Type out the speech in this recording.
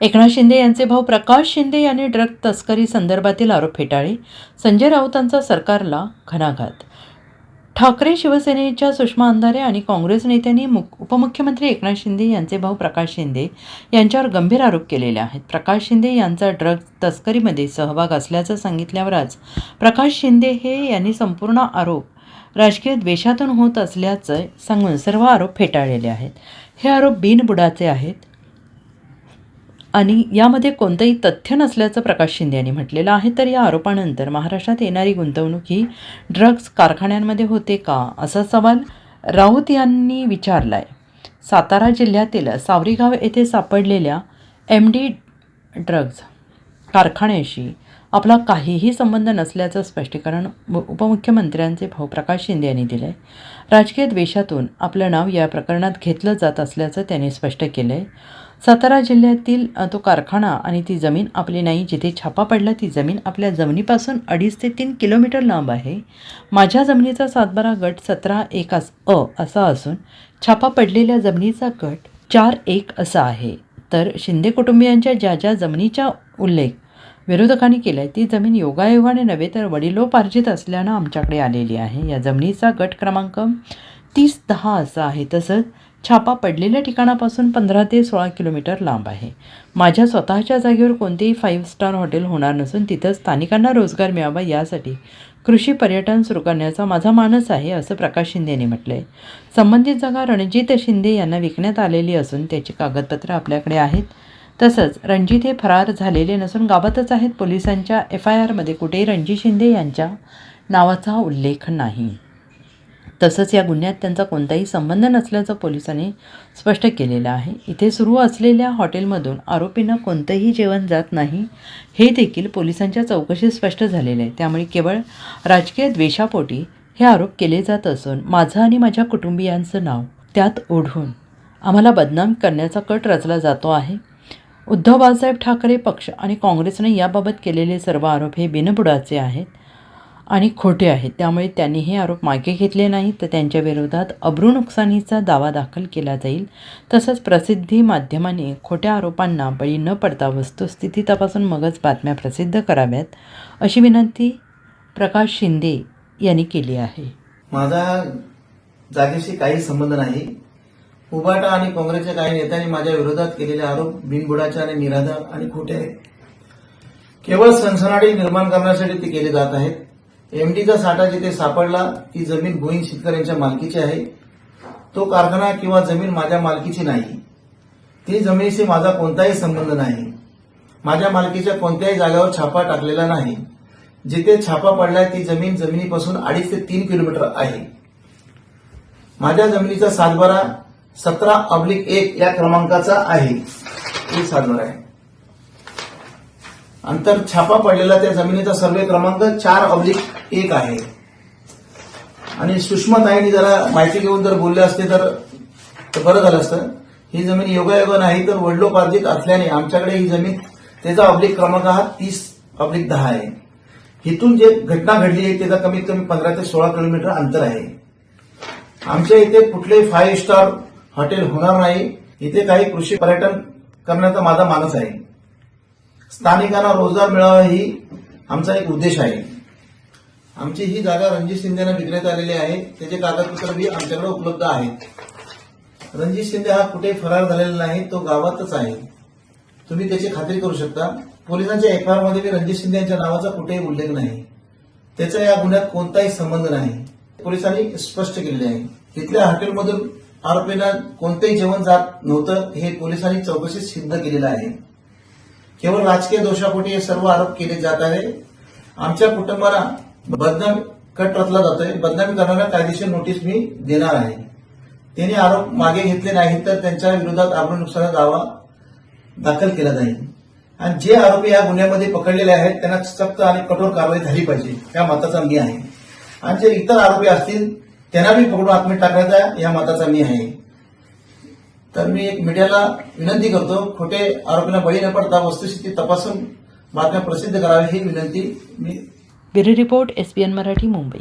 एकनाथ शिंदे यांचे भाऊ प्रकाश शिंदे यांनी ड्रग तस्करी संदर्भातील आरोप फेटाळले. संजय राऊतांचा सरकारला घणाघात. ठाकरे शिवसेनेच्या सुषमा अंधारे आणि काँग्रेस नेत्यांनी मुख उपमुख्यमंत्री एकनाथ शिंदे यांचे भाऊ प्रकाश शिंदे यांच्यावर गंभीर आरोप केलेले आहेत. प्रकाश शिंदे यांचा ड्रग तस्करीमध्ये सहभाग असल्याचं सांगितल्यावरच प्रकाश शिंदे हे यांनी संपूर्ण आरोप राजकीय द्वेषातून होत असल्याचं सांगून सर्व आरोप फेटाळलेले आहेत. हे आरोप बिनबुडाचे आहेत. आणि यामध्ये कोणतंही तथ्य नसल्याचं प्रकाश शिंदे यांनी म्हटलेलं आहे. तर या आरोपानंतर महाराष्ट्रात येणारी गुंतवणूक ही ड्रग्ज कारखान्यांमध्ये होते का? असा सवाल राऊत यांनी विचारला आहे सातारा जिल्ह्यातील सावरीगाव येथे सापडलेल्या एम डी ड्रग्ज कारखान्याशी आपला काहीही संबंध नसल्याचं स्पष्टीकरण उपमुख्यमंत्र्यांचे भाऊ प्रकाश शिंदे यांनी दिलं आहे राजकीय द्वेषातून आपलं नाव या प्रकरणात घेतलं जात असल्याचं त्यांनी स्पष्ट केलं आहे सातारा जिल्ह्यातील तो कारखाना आणि ती जमीन आपली नाही. जिथे छापा पडला ती जमीन आपल्या जमिनीपासून अडीच ते तीन किलोमीटर लांब आहे. माझ्या जमिनीचा सातबारा गट सतरा एक अस अ असा असून छापा पडलेल्या जमिनीचा गट चार एक असा आहे. तर शिंदे कुटुंबियांच्या ज्या ज्या जमिनीचा उल्लेख विरोधकांनी केला आहे ती जमीन योगायोगाने नव्हे तर वडिलोपार्जित असल्यानं आमच्याकडे आलेली आहे. या जमिनीचा गट क्रमांक तीस दहा असा आहे. तसंच छापा पडलेल्या ठिकाणापासून पंधरा ते सोळा किलोमीटर लांब आहे. माझ्या स्वतःच्या जागेवर कोणतेही फाईव्ह स्टार हॉटेल होणार नसून तिथं स्थानिकांना रोजगार मिळावा यासाठी कृषी पर्यटन सुरू करण्याचा माझा मानस आहे असं प्रकाश शिंदे यांनी म्हटलं आहे संबंधित जागा रणजित शिंदे यांना विकण्यात आलेली असून त्याची कागदपत्रं आपल्याकडे आहेत. तसंच रणजित हे फरार झालेले नसून गावातच आहेत. पोलिसांच्या एफ आय आरमध्ये कुठेही रणजित शिंदे यांच्या नावाचा उल्लेख नाही. तसंच या गुन्ह्यात त्यांचा कोणताही संबंध नसल्याचं पोलिसांनी स्पष्ट केलेलं आहे. इथे सुरू असलेल्या हॉटेलमधून आरोपींना कोणतंही जेवण जात नाही हे देखील पोलिसांच्या चौकशीत स्पष्ट झालेलं आहे. त्यामुळे केवळ राजकीय द्वेषापोटी हे आरोप केले जात असून माझं आणि माझ्या कुटुंबियांचं नाव त्यात ओढून आम्हाला बदनाम करण्याचा कट रचला जातो आहे. उद्धव बाळासाहेब ठाकरे पक्ष आणि काँग्रेसने याबाबत केलेले सर्व आरोप हे बिनबुडाचे आहेत. आणि खोटे आहेत. त्यामुळे त्यांनी हे आरोप मागे घेतले नाहीत. तर त्यांच्या विरोधात अब्रू नुकसानीचा दावा दाखल केला जाईल. तसंच प्रसिद्धी माध्यमाने खोट्या आरोपांना बळी न पडता वस्तुस्थिती तपासून मगच बातम्या प्रसिद्ध कराव्यात अशी विनंती प्रकाश शिंदे यांनी केली आहे. माझा जागेशी काही संबंध नाही. उबाटा आणि काँग्रेसच्या काही नेत्यांनी माझ्या विरोधात केलेले आरोप बिनबुडाचे आणि निराधार आणि खोटे आहेत. केवळ सनसनाटी निर्माण करण्यासाठी ते केले जात आहेत. एमडीचा साठा जिथे सापडला ती जमीन भुईन शेतकऱ्यांच्या मालकीची आहे. तो कारखाना किंवा जमीन माझ्या मालकीची नाही. ती जमिनीशी माझा कोणताही संबंध नाही. माझ्या मालकीच्या कोणत्याही जागेवर छापा टाकलेला नाही. जिथे छापा पडलाय ती जमीन जमिनीपासून अडीच ते तीन किलोमीटर आहे. माझ्या जमिनीचा सातबारा सतरा अब्लिक एक या क्रमांकाचा आहे. ही सातबारा आहे. अंतर छापा पडलेला त्या जमिनीचा सर्वे क्रमांक चार अब्लिक एक आहे. आणि सुषमाताईंनी जरा माहिती घेऊन जर बोलले असते तर बरं झालं असतं. ही जमीन योगायोग नाही तर वडिलोपार्जित असल्याने आमच्याकडे ही जमीन त्याचा ऑब्लिक क्रमांक हा तीस ऑब्लिक दहा आहे. इथून जे घटना घडली आहे त्याचा कमीत कमी पंधरा ते सोळा किलोमीटर अंतर आहे. आमच्या इथे कुठलेही फाईव्ह स्टार हॉटेल होणार नाही. इथे काही कृषी पर्यटन करण्याचा माझा मानस आहे. स्थानिकांना रोजगार मिळावा ही आमचा एक उद्देश आहे. आमची ही जागा रणजित शिंदेना विकण्यात आलेली आहे. त्याचे कागदपत्र बी आमच्याकडे उपलब्ध आहेत. रणजित शिंदे हा कुठे फरार झालेला नाही तो गावातच आहे. तुम्ही त्याची खात्री करू शकता. पोलिसांच्या एफमध्ये रणजित शिंदे यांच्या नावाचा कुठेही उल्लेख नाही. त्याचा या गुन्ह्यात कोणताही संबंध नाही. पोलिसांनी स्पष्ट केलेले आहे. तिथल्या हॉटेलमधून आरोपींना कोणतेही जेवण जात नव्हतं हे पोलिसांनी चौकशीत सिद्ध केलेलं आहे. केवळ राजकीय दोषापोटी हे सर्व आरोप केले जात आहे आमच्या कुटुंबाला बदनाम कट रचला जातोय. बदनामी करणाऱ्या कायदेशीर नोटीस मी देणार आहे. त्यांनी आरोप मागे घेतले नाहीत तर त्यांच्या विरोधात आपण नुकसाना दावा दाखल केला जाईल. आणि जे आरोपी या गुन्ह्यामध्ये पकडलेले आहेत त्यांना सक्त आणि कठोर कारवाई झाली पाहिजे या मताचा मी आहे. आणि जे इतर आरोपी असतील त्यांना बी पकडून आत्मीय टाकण्याचा या मताचा मी आहे. तर मी एक मीडियाला विनंती करतो खोटे आरोपींना बळी न पडता वस्तुस्थिती तपासून बातम्या प्रसिद्ध करावी ही विनंती मी bureau report S P N Marathi Mumbai.